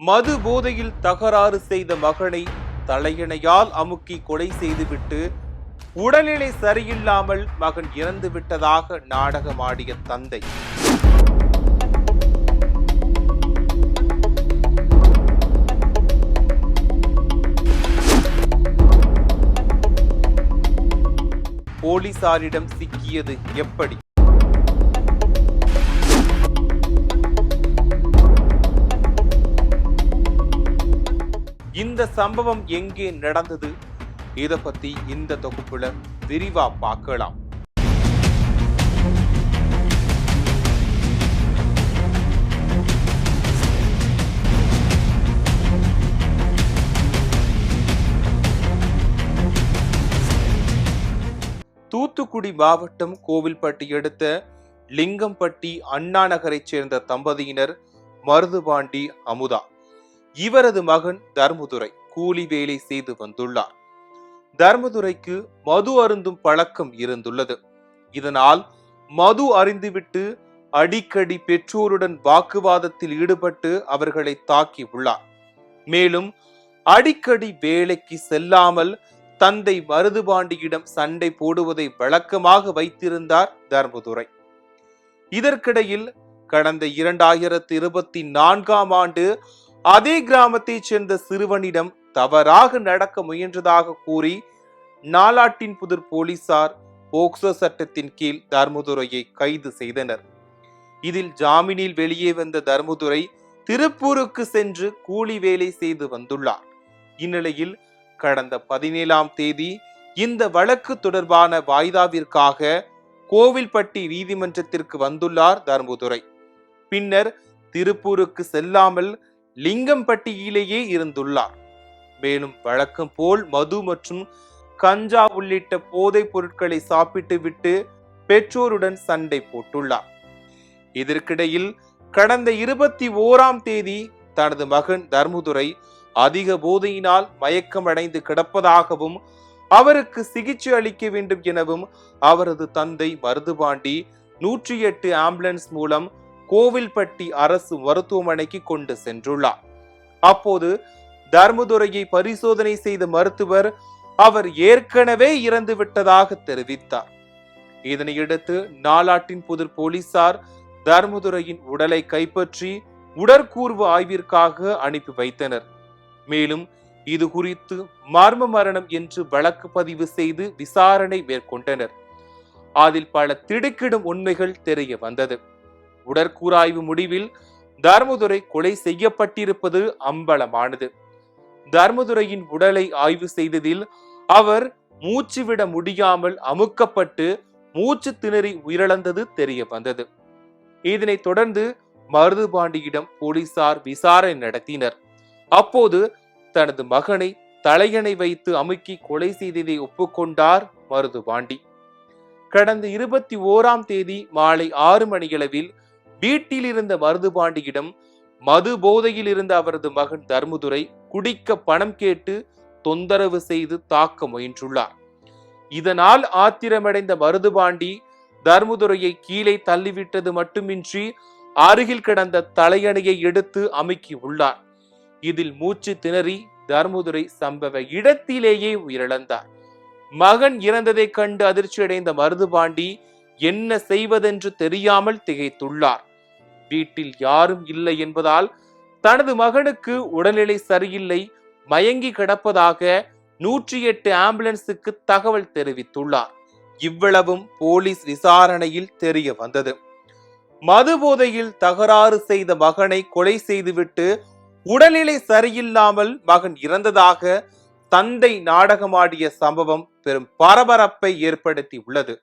மது போதையில் தகராறு செய்த மகனை தலையணையால் அமுக்கி கொலை செய்துவிட்டு உடல்நிலை சரியில்லாமல் மகன் இறந்து விட்டதாக நாடகமாடிய தந்தை. போலீசாரிடம் சிக்கியது எப்படி? இந்த சம்பவம் எங்கே நடந்தது? இதை பத்தி இந்த தொகுப்புல விரிவா பார்க்கலாம். தூத்துக்குடி மாவட்டம் கோவில்பட்டி அடுத்த லிங்கம்பட்டி அண்ணா நகரைச் சேர்ந்த தம்பதியினர் மருதுபாண்டி அமுதா. இவரது மகன் தர்மதுரை கூலி வேலை செய்து வந்துள்ளார். தர்மதுரைக்கு மது அருந்தும் பழக்கம் இருந்துள்ளது. இதனால் மது அறிந்துவிட்டு அடிக்கடி பெற்றோருடன் வாக்குவாதத்தில் ஈடுபட்டு அவர்களை தாக்கி உள்ளார். மேலும் அடிக்கடி வேலைக்கு செல்லாமல் தந்தை மருதுபாண்டியிடம் சண்டை போடுவதை வழக்கமாக வைத்திருந்தார் தர்மதுரை. இதற்கிடையில் கடந்த இரண்டாயிரத்தி இருபத்தி நான்காம் ஆண்டு அதே கிராமத்தைச் சேர்ந்த சிறுவனிடம் தவறாக நடக்க முயன்றதாக கூறி நாலாட்டின் புதிர் போலீசார் போக்சோ சட்டத்தின் கீழ் தர்மதுரையை கைது செய்தனர். இதில் ஜாமீனில் வெளியே வந்த தர்மதுரை திருப்பூருக்கு சென்று கூலி வேலை செய்து வந்துள்ளார். இந்நிலையில் கடந்த பதினேழாம் தேதி இந்த வழக்கு தொடர்பான வாய்தாவிற்காக கோவில்பட்டி நீதிமன்றத்திற்கு வந்துள்ளார் தர்மதுரை. பின்னர் திருப்பூருக்கு செல்லாமல் லிங்கம்பட்டியிலேயே இருந்துள்ளார். மேலும் வழக்கம் போல் மது மற்றும் கஞ்சா உள்ளிட்ட போதைப் பொருட்களை சாப்பிட்டு விட்டு பெற்றோருடன் சண்டை போட்டுள்ளார். இதற்கிடையில் கடந்த இருபத்தி ஓராம் தேதி தனது மகன் தர்மதுரை அதிக போதையினால் மயக்கமடைந்து கிடப்பதாகவும் அவருக்கு சிகிச்சை அளிக்க வேண்டும் எனவும் அவரது தந்தை மருதுபாண்டி நூற்றி எட்டு ஆம்புலன்ஸ் மூலம் கோவில்பட்டி அரசு மருத்துவமனைக்கு கொண்டு சென்றுள்ளார். அப்போது தர்மதுரையை பரிசோதனை செய்த மருத்துவர் அவர் ஏற்கனவே இறந்து விட்டதாக தெரிவித்தார் இதனையடுத்து நாலாட்டின் புதிர் போலீசார் தர்மதுரையின் உடலை கைப்பற்றி உடற்கூர்வு ஆய்விற்காக அனுப்பி வைத்தனர். மேலும் இது குறித்து மர்ம மரணம் என்று வழக்கு பதிவு செய்து விசாரணை மேற்கொண்டனர். அதில் பல திடுக்கிடும் உண்மைகள் தெரிய வந்தது. உடற்கூறாய்வு முடிவில் தர்மதுரை கொலை செய்யப்பட்டிருப்பது அம்பலமானது. தர்மதுரையின் உடலை ஆய்வு செய்ததில் அவர் மூச்சு விட முடியாமல் அமுக்கப்பட்டு மூச்சு திணறி உயிரிழந்தது தெரிய வந்தது. இதனைத் தொடர்ந்து மருதுபாண்டியிடம் போலீசார் விசாரணை நடத்தினர். அப்போது தனது மகனை தலையணை வைத்து அமுக்கி கொலை செய்ததை ஒப்புக்கொண்டார் மருதுபாண்டி கடந்த இருபத்தி ஓராம் தேதி மாலை ஆறு மணியளவில் வீட்டில் இருந்த மருதுபாண்டியிடம் மது போதையில் இருந்த அவரது மகன் தர்மதுரை குடிக்க பணம் கேட்டு தொந்தரவு செய்து தாக்க முயன்றுள்ளார். இதனால் ஆத்திரமடைந்த மருதுபாண்டி தர்மதுரையை கீழே தள்ளிவிட்டது மட்டுமின்றி அருகில் கிடந்த தலையணையை எடுத்து அமுக்கி உள்ளார். இதில் மூச்சு திணறி தர்மதுரை சம்பவ இடத்திலேயே உயிரிழந்தார். மகன் இறந்ததைக் கண்டு அதிர்ச்சியடைந்த மருதுபாண்டி என்ன செய்வதென்று தெரியாமல் திகைத்துள்ளார். வீட்டில் யாரும் இல்லை என்பதால் தனது மகனுக்கு உடல்நிலை சரியில்லை மயங்கி கிடப்பதாக நூற்றி எட்டு ஆம்புலன்ஸுக்கு தகவல் தெரிவித்துள்ளார். இவ்வளவும் போலீஸ் விசாரணையில் தெரிய வந்தது. மது போதையில் தகராறு செய்த மகனை கொலை செய்துவிட்டு உடல்நிலை சரியில்லாமல் மகன் இறந்ததாக தந்தை நாடகமாடிய சம்பவம் பெரும் பரபரப்பை ஏற்படுத்தி உள்ளது